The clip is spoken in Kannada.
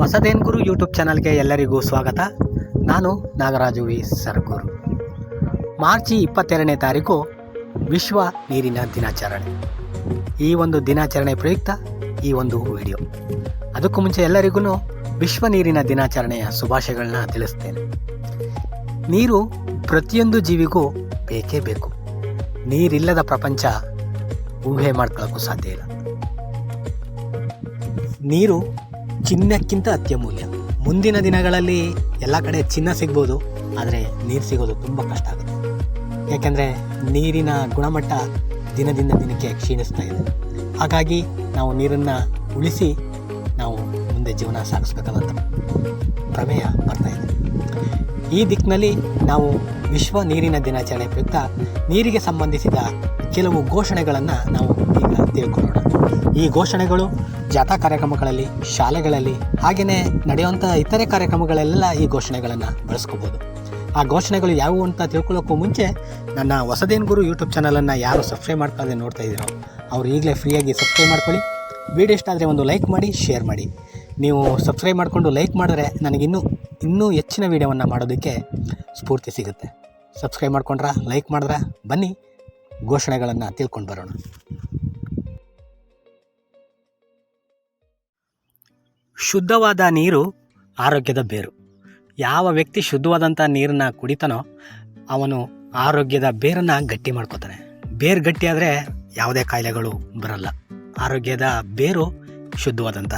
ಹೊಸದೇನ್ ಗುರು ಯೂಟ್ಯೂಬ್ ಚಾನಲ್ಗೆ ಎಲ್ಲರಿಗೂ ಸ್ವಾಗತ. ನಾನು ನಾಗರಾಜು ವಿ. ಸರ್ಗೂರು. ಮಾರ್ಚ್ ಇಪ್ಪತ್ತೆರಡನೇ ತಾರೀಕು ವಿಶ್ವ ನೀರಿನ ದಿನಾಚರಣೆ. ಈ ಒಂದು ದಿನಾಚರಣೆ ಪ್ರಯುಕ್ತ ಈ ಒಂದು ವಿಡಿಯೋ. ಅದಕ್ಕೂ ಮುಂಚೆ ಎಲ್ಲರಿಗೂ ವಿಶ್ವ ನೀರಿನ ದಿನಾಚರಣೆಯ ಶುಭಾಶಯಗಳನ್ನ ತಿಳಿಸ್ತೇನೆ. ನೀರು ಪ್ರತಿಯೊಂದು ಜೀವಿಗೂ ಬೇಕೇ ಬೇಕು. ನೀರಿಲ್ಲದ ಪ್ರಪಂಚ ಊಹೆ ಮಾಡ್ಕೊಳ್ಳೋಕ್ಕೂ ಸಾಧ್ಯ ಇಲ್ಲ. ನೀರು ಚಿನ್ನಕ್ಕಿಂತ ಅತ್ಯಮೂಲ್ಯ. ಮುಂದಿನ ದಿನಗಳಲ್ಲಿ ಎಲ್ಲ ಕಡೆ ಚಿನ್ನ ಸಿಗ್ಬೋದು, ಆದರೆ ನೀರು ಸಿಗೋದು ತುಂಬ ಕಷ್ಟ ಆಗುತ್ತೆ. ಯಾಕೆಂದರೆ ನೀರಿನ ಗುಣಮಟ್ಟ ದಿನದಿಂದ ದಿನಕ್ಕೆ ಕ್ಷೀಣಿಸ್ತಾ ಇದೆ. ಹಾಗಾಗಿ ನಾವು ನೀರನ್ನು ಉಳಿಸಿ ನಾವು ಮುಂದೆ ಜೀವನ ಸಾಗಿಸ್ಬೇಕಾದಂಥ ಪ್ರಮೇಯ ಬರ್ತಾ ಇದೆ ಈ ದಿಕ್ಕಿನಲ್ಲಿ ನಾವು ವಿಶ್ವ ನೀರಿನ ದಿನಾಚರಣೆ ಪ್ರಯುಕ್ತ ನೀರಿಗೆ ಸಂಬಂಧಿಸಿದ ಕೆಲವು ಘೋಷಣೆಗಳನ್ನು ನಾವು ಈಗ ತಿಳ್ಕೊಳ್ಳೋಣ. ಈ ಘೋಷಣೆಗಳು ಜಾಥಾ ಕಾರ್ಯಕ್ರಮಗಳಲ್ಲಿ, ಶಾಲೆಗಳಲ್ಲಿ ಹಾಗೆಯೇ ನಡೆಯುವಂಥ ಇತರೆ ಕಾರ್ಯಕ್ರಮಗಳಲ್ಲೆಲ್ಲ ಈ ಘೋಷಣೆಗಳನ್ನು ಬಳಸ್ಕೋಬೋದು. ಆ ಘೋಷಣೆಗಳು ಯಾವುವು ಅಂತ ತಿಳ್ಕೊಳ್ಳೋಕ್ಕೂ ಮುಂಚೆ ನನ್ನ ಹೊಸದೇನ್ ಗುರು ಯೂಟ್ಯೂಬ್ ಚಾನಲನ್ನು ಯಾರು ಸಬ್ಸ್ಕ್ರೈಬ್ ಮಾಡ್ಕೊಳ್ಳದೆ ನೋಡ್ತಾ ಇದ್ದೀರೋ ಅವ್ರು ಈಗಲೇ ಫ್ರೀಯಾಗಿ ಸಬ್ಸ್ಕ್ರೈಬ್ ಮಾಡ್ಕೊಳ್ಳಿ. ವಿಡಿಯೋ ಇಷ್ಟ ಆದರೆ ಒಂದು ಲೈಕ್ ಮಾಡಿ, ಶೇರ್ ಮಾಡಿ. ನೀವು ಸಬ್ಸ್ಕ್ರೈಬ್ ಮಾಡಿಕೊಂಡು ಲೈಕ್ ಮಾಡಿದ್ರೆ ನನಗಿನ್ನೂ ಇನ್ನೂ ಹೆಚ್ಚಿನ ವೀಡಿಯೋವನ್ನು ಮಾಡೋದಕ್ಕೆ ಸ್ಫೂರ್ತಿ ಸಿಗುತ್ತೆ. ಸಬ್ಸ್ಕ್ರೈಬ್ ಮಾಡ್ಕೊಂಡ್ರ ಲೈಕ್ ಮಾಡಿದ್ರ, ಬನ್ನಿ ಘೋಷಣೆಗಳನ್ನು ತಿಳ್ಕೊಂಡು ಬರೋಣ. ಶುದ್ಧವಾದ ನೀರು ಆರೋಗ್ಯದ ಬೇರು. ಯಾವ ವ್ಯಕ್ತಿ ಶುದ್ಧವಾದಂಥ ನೀರನ್ನು ಕುಡಿತಾನೋ ಅವನು ಆರೋಗ್ಯದ ಬೇರನ್ನು ಗಟ್ಟಿ ಮಾಡ್ಕೋತಾನೆ. ಬೇರು ಗಟ್ಟಿಯಾದರೆ ಯಾವುದೇ ಕಾಯಿಲೆಗಳು ಬರಲ್ಲ. ಆರೋಗ್ಯದ ಬೇರು ಶುದ್ಧವಾದಂಥ